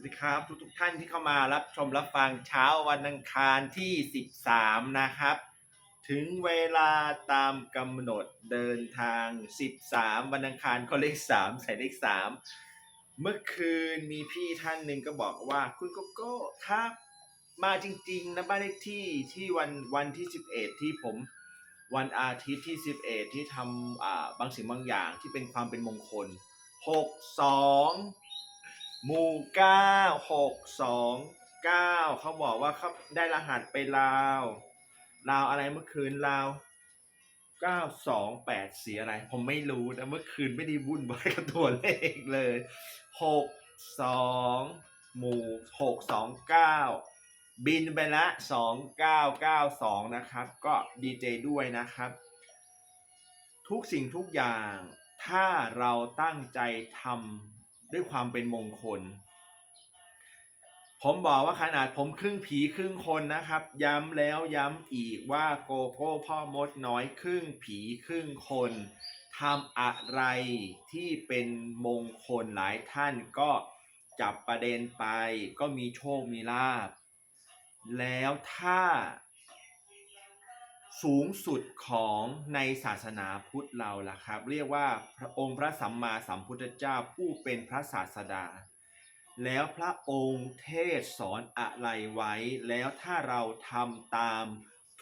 สวัสดีครับทุกทุกท่านที่เข้ามารับชมรับฟังเช้าวันอังคารที่ 13 นะครับ ถึงเวลาตามกำหนดเดินทาง 13 วันอังคารก็เลข 3 ใส่เลข 3 เมื่อคืนมีพี่ท่านหนึ่งก็บอกว่าคุณโกโก้ครับ มาจริงๆนะบ้านเลขที่ที่วันวันที่ 11 ที่ผมวันอาทิตย์ที่ 11 ที่ทำอ่าบางสิ่งบางอย่างที่เป็นความเป็นมงคล 62 หมู่เก้าหกสองเก้าเขาบอกว่าเขาได้รหัสไปลาวลาวอะไรเมื่อคืนลาวเก้าสองแปดสีอะไร ผมไม่รู้นะเมื่อคืนไม่ได้วุ่นวายกับตัวเลขเลยหกสองหมู่หกสองเก้าบินไปละสองเก้าเก้าสองนะครับ ก็ดีใจด้วยนะครับ ทุกสิ่งทุกอย่างถ้าเราตั้งใจทำ ด้วยความเป็นมงคล ผมบอกว่าขนาดผมครึ่งผีครึ่งคนนะครับ ย้ำแล้วย้ำอีกว่าโกโก้พ่อมดน้อยครึ่งผีครึ่งคนทำอะไรที่เป็นมงคลหลายท่านก็จับประเด็นไปก็มีโชคมีลาบ แล้วถ้า สูงสุดของในศาสนาพุทธเราล่ะครับ เรียกว่าพระองค์พระสัมมาสัมพุทธเจ้าผู้เป็นพระศาสดา แล้วพระองค์เทศสอนอะไรไว้ แล้วถ้าเราทำตาม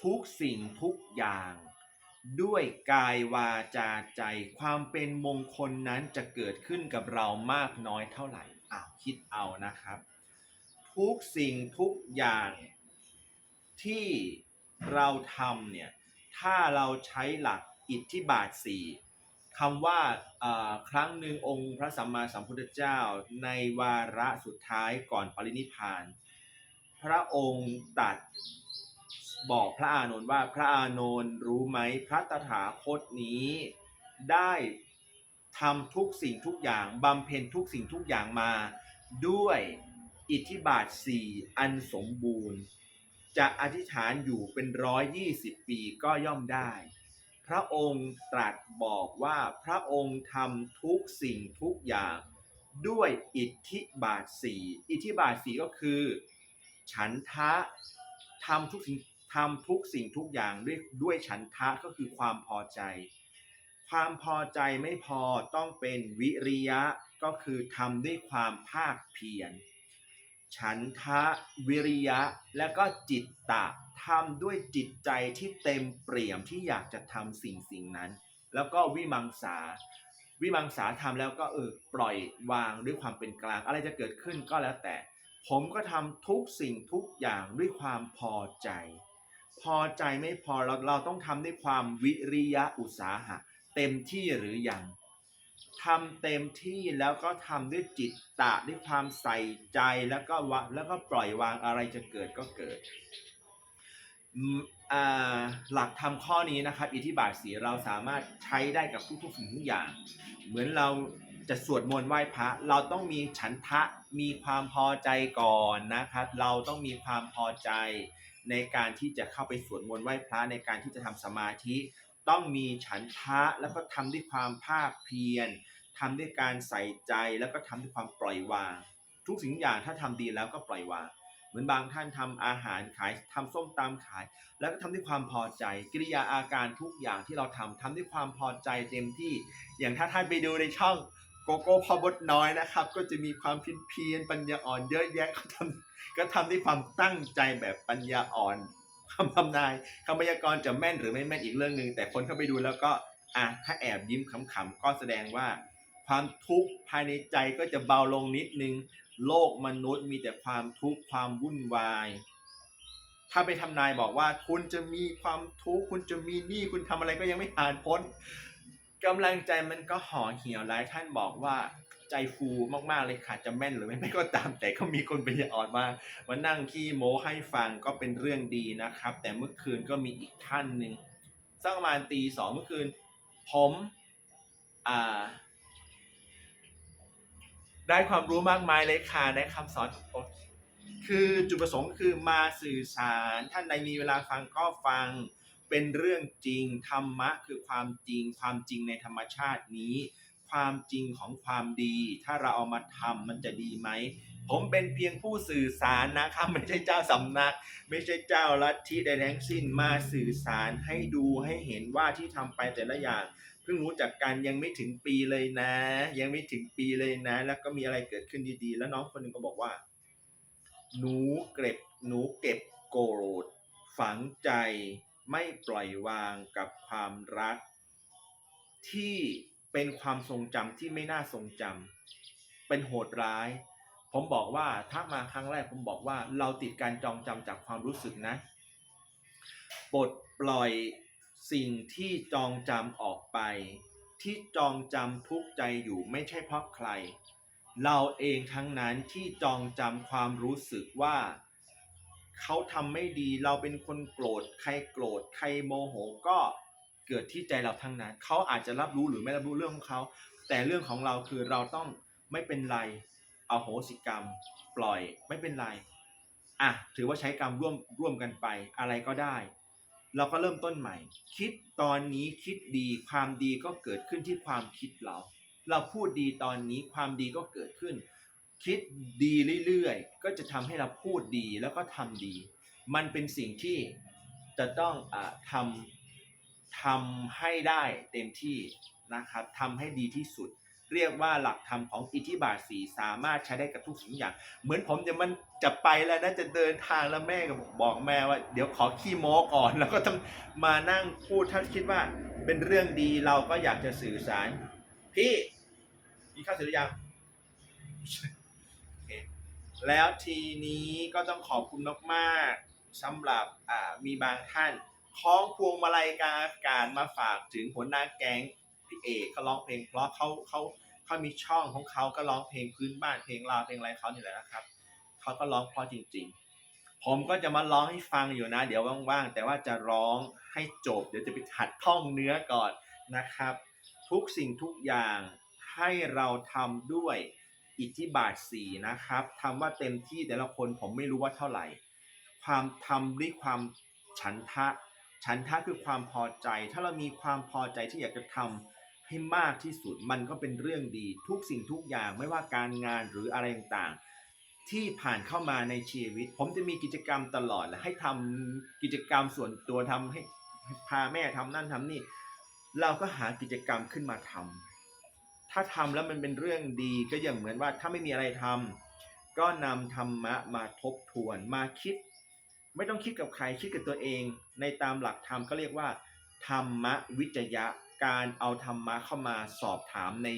ทุกสิ่งทุกอย่าง ด้วยกายวาจาใจความเป็นมงคลนั้นจะเกิดขึ้นกับเรามากน้อยเท่าไหร่อ้าวคิดเอานะครับ ทุกสิ่งทุกอย่างที่ เราทำเนี่ยถ้าเราใช้หลักอิทธิบาทสี่คำว่าครั้งหนึ่งองค์พระสัมมาสัมพุทธเจ้า ในวาระสุดท้ายก่อนปรินิพาน พระองค์ตัดบอกพระอานนท์ว่าพระอานนท์รู้ไหมพระตถาคตนี้ได้ทำทุกสิ่งทุกอย่างบำเพ็ญทุกสิ่งทุกอย่างมา ด้วยอิทธิบาทสี่อันสมบูรณ์ จะอธิษฐานอยู่เป็นร้อยยี่สิบปีก็ย่อมได้ พระองค์ตรัสบอกว่าพระองค์ทำทุกสิ่งทุกอย่าง ด้วยอิทธิบาทสีอิทธิบาทสีก็คือ ฉันทะทำทุกสิ่งทำทุกสิ่งทุกอย่างด้วยด้วยฉันทะก็คือความพอใจ ความพอใจไม่พอต้องเป็นวิริยะก็คือทำด้วยความภาคเพียร ฉันทะวิริยะ และก็จิตตะทำด้วยจิตใจที่เต็มเปี่ยมที่อยากจะทำสิ่งสิ่งนั้น แล้วก็วิมังสา วิมังสาทำแล้วก็เออปล่อยวางด้วยความเป็นกลาง อะไรจะเกิดขึ้นก็แล้วแต่ ผมก็ทำทุกสิ่งทุกอย่างด้วยความพอใจ พอใจไม่พอเราเราต้องทำด้วยความวิริยะอุตสาหะ เต็มที่หรือยัง ทำเต็มที่แล้วก็ทำด้วยจิตตะด้วยความใส่ใจแล้วก็วะแล้วก็ปล่อยวางอะไรจะเกิดก็เกิดอ่าหลักธรรมข้อนี้นะครับ อิทธิบาทสีเราสามารถใช้ได้กับทุกๆสิ่งทุกอย่าง เหมือนเราจะสวดมนต์ไหว้พระ เราต้องมีฉันทะมีความพอใจก่อนนะครับ เราต้องมีความพอใจในการที่จะเข้าไปสวดมนต์ไหว้พระในการที่จะทำสมาธิ ต้องมีฉันทะแล้วก็ทำด้วยความภาคเพียรทำด้วยการใส่ใจแล้วก็ทำด้วยความปล่อยวาง ทุกสิ่งอย่างถ้าทำดีแล้วก็ปล่อยวาง เหมือนบางท่านทำอาหารขายทำส้มตำขาย แล้วก็ทำด้วยความพอใจ กิริยาอาการทุกอย่างที่เราทำทำด้วยความพอใจเต็มที่ อย่างถ้าท่านไปดูในช่องโกโก้พอบดน้อยนะครับ ก็จะมีความเพียนเพียนปัญญาอ่อนเยอะแยะก็ทำก็ทำด้วยความตั้งใจแบบปัญญาอ่อน คำทำนายคำพยากรณ์จะแม่นหรือไม่แม่นอีกเรื่องหนึ่งแต่คนเข้าไปดูแล้วก็อะถ้าแอบยิ้มขำๆก็แสดงว่า ความทุกข์ภายในใจก็จะเบาลงนิดนึง โลกมนุษย์มีแต่ความทุกข์ความวุ่นวายถ้าไปทำนายบอกว่าคุณจะมีความทุกข์คุณจะมีหนี้คุณทำอะไรก็ยังไม่ผ่านพ้นกำลังใจมันก็ห่อเหี่ยวหลายท่านบอกว่า ใจฟูมากๆเลยค่ะจะแม่นหรือไม่แม่ก็ตาม แต่ก็มีคนไปยาอ่อนมามานั่งขี้โม้ให้ฟังก็เป็นเรื่องดีนะครับ แต่เมื่อคืนก็มีอีกท่านหนึ่งสักประมาณตีสองเมื่อคืน ผมอ่าได้ความรู้มากมายเลยค่ะได้คำสอนคือจุดประสงค์คือมาสื่อสาร ท่านใดมีเวลาฟังก็ฟังเป็นเรื่องจริงธรรมะคือความจริงความจริงในธรรมชาตินี้ ความจริงของความดี ถ้าเราเอามาทำมันจะดีไหม ผมเป็นเพียงผู้สื่อสารนะครับ ไม่ใช่เจ้าสำนัก ไม่ใช่เจ้าลัทธิใดทั้งสิ้นมาสื่อสารให้ดูให้เห็นว่าที่ทำไปแต่ละอย่างเพิ่งรู้จักกันยังไม่ถึงปีเลยนะ ยังไม่ถึงปีเลยนะ แล้วก็มีอะไรเกิดขึ้นดีๆ แล้วน้องคนหนึ่งก็บอกว่า หนูเก็บหนูเก็บโกรธฝังใจไม่ปล่อยวางกับความรักที่ เป็นความทรงจำที่ไม่น่าทรงจำเป็นโหดร้าย ผมบอกว่าถ้ามาครั้งแรกผมบอกว่าเราติดการจองจำจากความรู้สึกนะปลดปล่อยสิ่งที่จองจำออกไป ที่จองจำทุกใจอยู่ไม่ใช่เพราะใคร เราเองทั้งนั้นที่จองจำความรู้สึกว่าเขาทำไม่ดีเราเป็นคนโกรธ ใครโกรธ ใครโมโหก็ เกิดที่ใจเราทั้งนั้นเขาอาจจะรับรู้หรือไม่รับรู้เรื่องของเขา แต่เรื่องของเราคือเราต้องไม่เป็นไรเอาโหสิกรรม ปล่อยไม่เป็นไรอะถือว่าใช้กรรมร่วมร่วมกันไปอะไรก็ได้ เราก็เริ่มต้นใหม่ คิดตอนนี้คิดดีความดีก็เกิดขึ้นที่ความคิดเรา เราพูดดีตอนนี้ความดีก็เกิดขึ้น คิดดีเรื่อยๆ ก็จะทำให้เราพูดดีแล้วก็ทำดี มันเป็นสิ่งที่จะต้องอาทำ ทำให้ได้เต็มที่นะครับทำให้ดีที่สุด เรียกว่าหลักธรรมของอิทธิบาทสีสามารถใช้ได้กับทุกสิ่งอย่าง เหมือนผมจะมันจะไปแล้วนะจะเดินทางแล้วแม่ก็บอกแม่ว่า เดี๋ยวขอขี้โม้ก่อนแล้วก็ต้องมานั่งพูดถ้าคิดว่าเป็นเรื่องดีเราก็อยากจะสื่อสาร พี่มีข้าวเสร็จหรือยังแล้วทีนี้ก็ต้องขอบคุณมากๆสำหรับมีบางท่าน คล้องพวงมาลัยกางอากาศมาฝากถึงหัวหน้าแก๊งพี่เอกเขาร้องเพลง เพราะเขาเขาเขามีช่องของเขาก็ร้องเพลงพื้นบ้านเพลงลาวเพลงอะไรเขานี่แหละนะครับเขาก็ร้องเพราะจริง ๆ ผมก็จะมาร้องให้ฟังอยู่นะ เดี๋ยวว่างๆแต่ว่าจะร้องให้จบ เดี๋ยวจะไปหัดท่องเนื้อก่อนนะครับ ทุกสิ่งทุกอย่างให้เราทำด้วยอิทธิบาทสี่นะครับทำว่าเต็มที่แต่ละคนผมไม่รู้ว่าเท่าไหร่ ความทำด้วยความฉันทะ ฉันทะคือความพอใจ ถ้าเรามีความพอใจที่อยากจะทำให้มากที่สุดมันก็เป็นเรื่องดี ทุกสิ่งทุกอย่างไม่ว่าการงานหรืออะไรต่างๆ ที่ผ่านเข้ามาในชีวิต ผมจะมีกิจกรรมตลอดและให้ทำกิจกรรมส่วนตัวทำให้พาแม่ทำนั่นทำนี่ เราก็หากิจกรรมขึ้นมาทำถ้าทำแล้วมันเป็นเรื่องดีก็อย่างเหมือนว่าถ้าไม่มีอะไรทำก็นำธรรมะมาทบทวนมาคิด ไม่ต้องคิดกับใครคิดกับตัวเอง ในตามหลักธรรมก็เรียกว่า ธรรมวิจยะ การเอาธรรมะเข้ามาสอบถามใน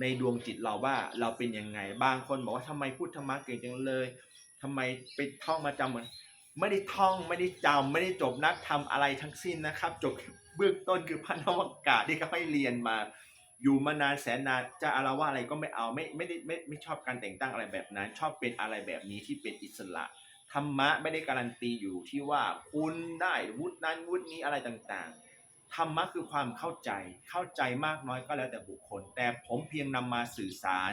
ในดวงจิตเราว่าเราเป็นยังไงบางคนบอกว่าทำไมพูดธรรมะเก่งจังเลยทำไมไปท่องมาจำเหมือนไม่ได้ท่องไม่ได้จำไม่ได้จบนักทำอะไรทั้งสิ้นนะครับ จบเบื้องต้นคือพันธวกาศที่เขาให้เรียนมาอยู่มานานแสนนานจะอาละว่าอะไรก็ไม่เอาไม่ไม่ได้ไม่ไม่ชอบการแต่งตั้งอะไรแบบนั้น ชอบเป็นอะไรแบบนี้ที่เป็นอิสระ ธรรมะไม่ได้การันตีอยู่ที่ว่าคุณได้วุฒินั้นวุฒินี้อะไรต่างๆ ธรรมะคือความเข้าใจเข้าใจมากน้อยก็แล้วแต่บุคคล แต่ผมเพียงนำมาสื่อสาร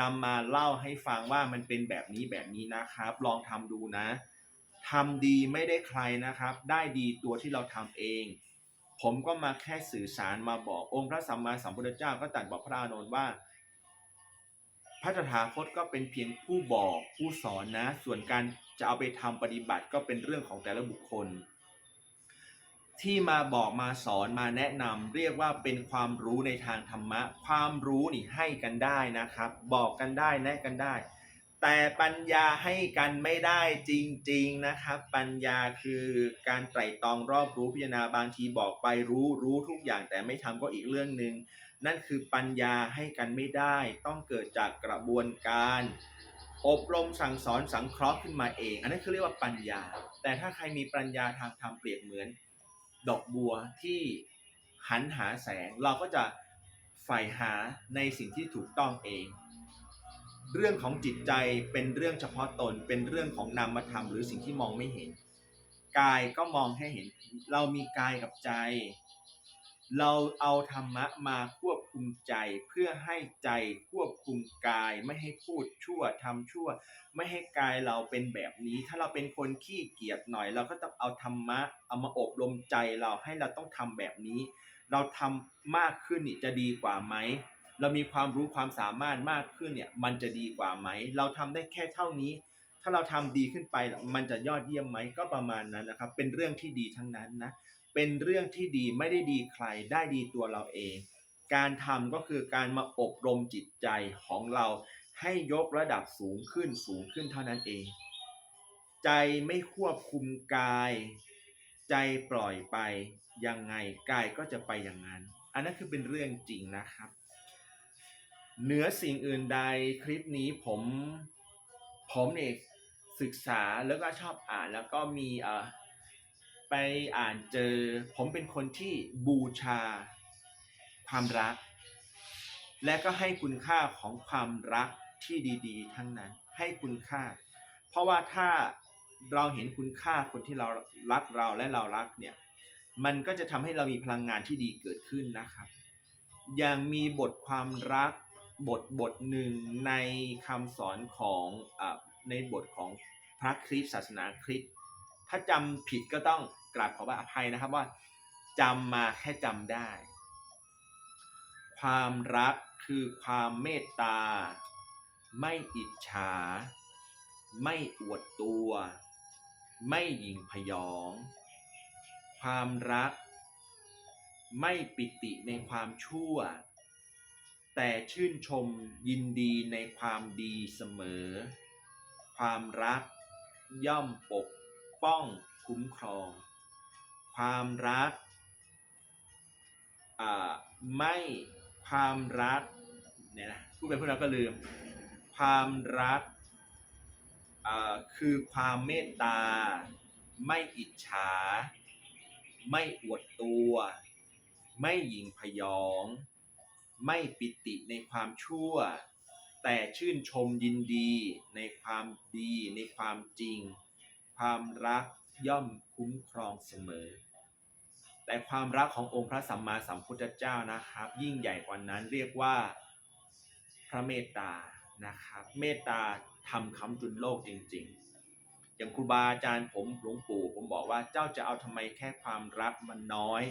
นำมาเล่าให้ฟังว่ามันเป็นแบบนี้แบบนี้นะครับ ลองทำดูนะทำดีไม่ได้ใครนะครับ ได้ดีตัวที่เราทำเอง ผมก็มาแค่สื่อสารมาบอกองค์พระสัมมาสัมพุทธเจ้าก็ตรัสบอกพระอานนท์ว่าพระตถาคตก็เป็นเพียงผู้บอกผู้สอนนะ ส่วนการ จะเอาไปทำปฏิบัติก็เป็นเรื่องของแต่ละบุคคล ที่มาบอกมาสอนมาแนะนำเรียกว่าเป็นความรู้ในทางธรรมะ ความรู้นี่ให้กันได้นะครับ บอกกันได้แนะกันได้ แต่ปัญญาให้กันไม่ได้จริงๆนะครับ ปัญญาคือการไตร่ตรองรอบรู้พิจารณาบางทีบอกไปรู้รู้ทุกอย่างแต่ไม่ทำก็อีกเรื่องหนึ่งนั่นคือปัญญาให้กันไม่ได้ ต้องเกิดจากกระบวนการ อบรมสั่งสอนสังเคราะห์ขึ้นมาเอง อันนั้นคือเรียกว่าปัญญา แต่ถ้าใครมีปัญญาทางธรรมเปรียบเหมือน ดอกบัวที่หันหาแสง เราก็จะใฝ่หาในสิ่งที่ถูกต้องเอง เรื่องของจิตใจเป็นเรื่องเฉพาะตน เป็นเรื่องของนามธรรมหรือสิ่งที่มองไม่เห็น กายก็มองให้เห็น เรามีกายกับใจ เราเอาธรรมะมาควบ คุมใจเพื่อให้ใจควบคุมกาย ไม่ให้พูดชั่วทำชั่ว ไม่ให้กายเราเป็นแบบนี้ ถ้าเราเป็นคนขี้เกียจหน่อย เราก็ต้องเอาธรรมะเอามาอบรมใจเราให้เราต้องทำแบบนี้ เราทำมากขึ้นนี่จะดีกว่าไหมเรามีความรู้ความสามารถมากขึ้นเนี่ยมันจะดีกว่าไหม เราทำได้แค่เท่านี้ ถ้าเราทำดีขึ้นไปมันจะยอดเยี่ยมไหมก็ประมาณนั้นนะครับ เป็นเรื่องที่ดีทั้งนั้นนะเป็นเรื่องที่ดีไม่ได้ดีใครได้ดีตัวเราเอง การทำก็คือการมาอบรมจิตใจของเราให้ยกระดับสูงขึ้นสูงขึ้นเท่านั้นเอง ใจไม่ควบคุมกาย ใจปล่อยไปยังไงกายก็จะไปอย่างนั้น อันนั้นคือเป็นเรื่องจริงนะครับ เหนือสิ่งอื่นใดคลิปนี้ผมผมเนี่ยศึกษาแล้วก็ชอบอ่านแล้วก็มีเอ่อไปอ่านเจอ ผมเป็นคนที่บูชา ความรัก และก็ให้คุณค่าของความรักที่ดี ๆ ทั้งนั้นให้คุณค่า เพราะว่าถ้าเราเห็นคุณค่าคนที่เรารักเราและเรารักเนี่ยมันก็จะทำให้เรามีพลังงานที่ดีเกิดขึ้นนะครับ อย่างมีบทความรักบทบทหนึ่งในคำสอนของอในบทของพระคริสต์ศาสนาคริสต์ถ้าจำผิดก็ต้องกราบขออภัยนะครับว่าจำมาแค่จำได้ ความรักคือความเมตตา ไม่อิจฉา ไม่อวดตัว ไม่หยิ่งพยอง ความรัก ไม่ปิติในความชั่ว แต่ชื่นชมยินดีในความดีเสมอ ความรักย่อมปกป้องคุ้มครอง ความรักอ่าไม่ ความรักเนี่ยนะพูดไปพูดมาก็ลืม ความรักคือความเมตตา ไม่อิจฉา ไม่อวดตัว ไม่หยิ่งพยอง ไม่ปิติในความชั่ว แต่ชื่นชมยินดีในความดีในความจริง ความรักย่อมคุ้มครองเสมอ แต่ความรักขององค์พระสัมมาสัมพุทธเจ้านะครับ ยิ่งใหญ่กว่านั้นเรียกว่าพระเมตตานะครับ เมตตาทำคำจุนโลกจริง ๆ อย่างครูบาอาจารย์ผมหลวงปู่ผมบอกว่าเจ้าจะเอาทำไมแค่ความรักมันน้อย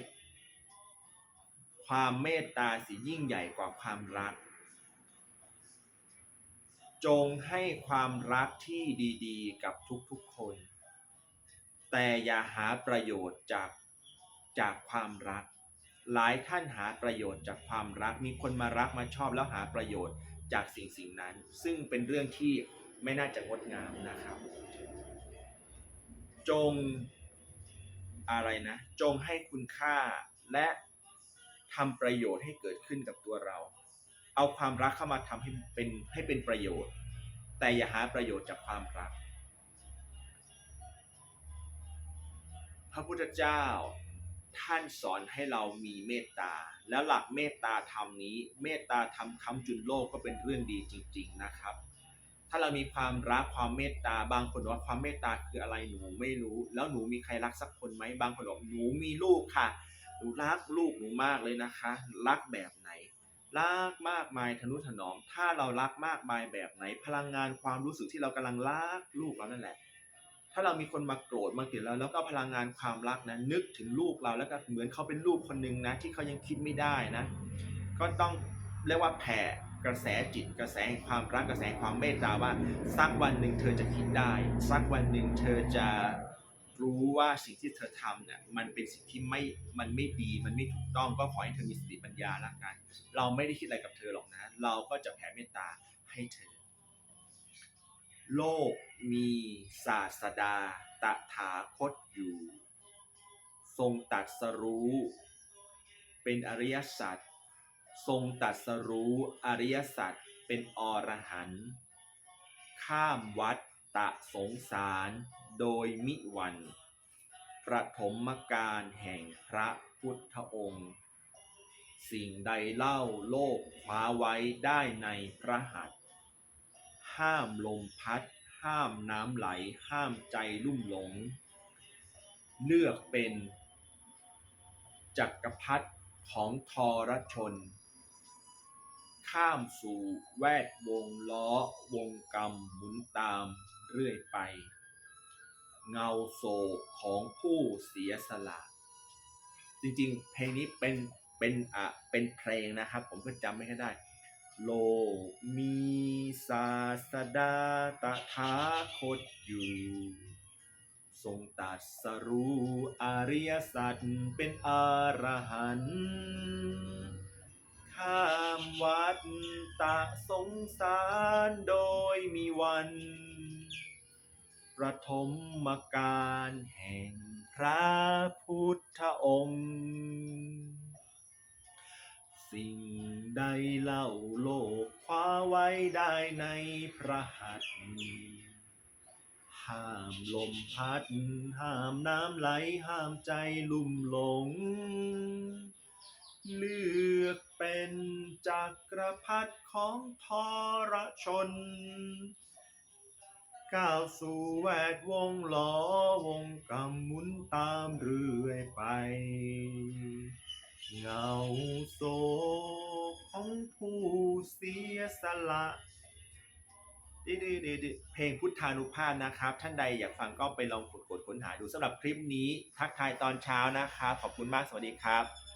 ความเมตตาสิยิ่งใหญ่กว่าความรัก จงให้ความรักที่ดีๆ กับทุกๆคน แต่อย่าหาประโยชน์จาก จากความรัก หลายท่านหาประโยชน์จากความรัก มีคนมารักมาชอบแล้วหาประโยชน์จากสิ่งสิ่งนั้น ซึ่งเป็นเรื่องที่ไม่น่าจะงดงามนะครับ จงอะไรนะ จงให้คุณค่าและทำประโยชน์ให้เกิดขึ้นกับตัวเรา เอาความรักเข้ามาทำให้เป็นให้เป็นประโยชน์ แต่อย่าหาประโยชน์จากความรัก พระพุทธเจ้า ท่านสอนให้เรามีเมตตา แล้วหลักเมตตาธรรมนี้ เมตตาธรรมคำจุนโลกก็เป็นเรื่องดีจริง ๆนะครับ ถ้าเรามีความรักความเมตตา บางคนบอกว่าความเมตตาคืออะไรหนูไม่รู้ แล้วหนูมีใครรักสักคนไหมบางคนบอกหนูมีลูกค่ะหนูรักลูกหนูมากเลยนะคะ รักแบบไหน รักมากมายทนุถนอม ถ้าเรารักมากมายแบบไหน พลังงานความรู้สึกที่เรากำลังรักลูกเรานั่นแหละ ถ้าเรามีคนมาโกรธมาเกลียดเราแล้วก็พลังงานความรักนะนึกถึงลูกเราแล้วก็เหมือนเขาเป็นลูกคนหนึ่งนะที่เขายังคิดไม่ได้นะ ก็ต้องเรียกว่าแผ่กระแสจิตกระแสแห่งความรักกระแสความเมตตาว่าสักวันหนึ่งเธอจะคิดได้สักวันหนึ่งเธอจะรู้ว่าสิ่งที่เธอทำเนี่ยมันเป็นสิ่งที่ไม่มันไม่ดีมันไม่ถูกต้องก็ขอให้เธอมีสติปัญญาละกัน เราไม่ได้คิดอะไรกับเธอหรอกนะ เราก็จะแผ่เมตตาให้เธอ โลกมีศาสดาตถาคตอยู่ ทรงตัดสรู้ เป็นอริยสัจทรงตัดสรู้อริยสัจเป็นอรหันต์ข้ามวัฏตะสงสารโดยมิวัน ประถมการแห่งพระพุทธองค์ สิ่งใดเล่าโลกคว้าไว้ได้ในพระหัตถ์ ห้ามลมพัด ห้ามน้ำไหล ห้ามใจลุ่มหลง เลือกเป็น จักรพรรดิของทรชน ข้ามสู่แวดวงล้อวงกรรมหมุนตามเรื่อยไป เงาโศกของผู้เสียสละ จริงๆ เพลงนี้เป็นเป็นอะเป็นเพลงนะครับ ผมก็จำไม่ค่อยได้ โลกมีศาสดาตถาคตอยู่ ทรงตรัสรู้อริยสัจเป็นอรหันต์ข้ามวัฏตะสงสารโดยมีวันประทมการแห่งพระพุทธองค์ สิ่งใดเล่าโลกคว้าไว้ได้ในพระหัตถ์ห้ามลมพัด ห้ามน้ำไหล ห้ามใจลุ่มหลง เลือกเป็นจักรพรรดิของทรชน ก้าวสู่แวดวงล้อวงกรรมหมุนตามเรื่อยไป เงาโศกของผู้เสียสละดีดีดีเพลงพุทธานุภาพนะครับ ท่านใดอยากฟังก็ไปลองกดกดค้นหาดูสำหรับคลิปนี้ ทักทายตอนเช้านะครับ ขอบคุณมากสวัสดีครับ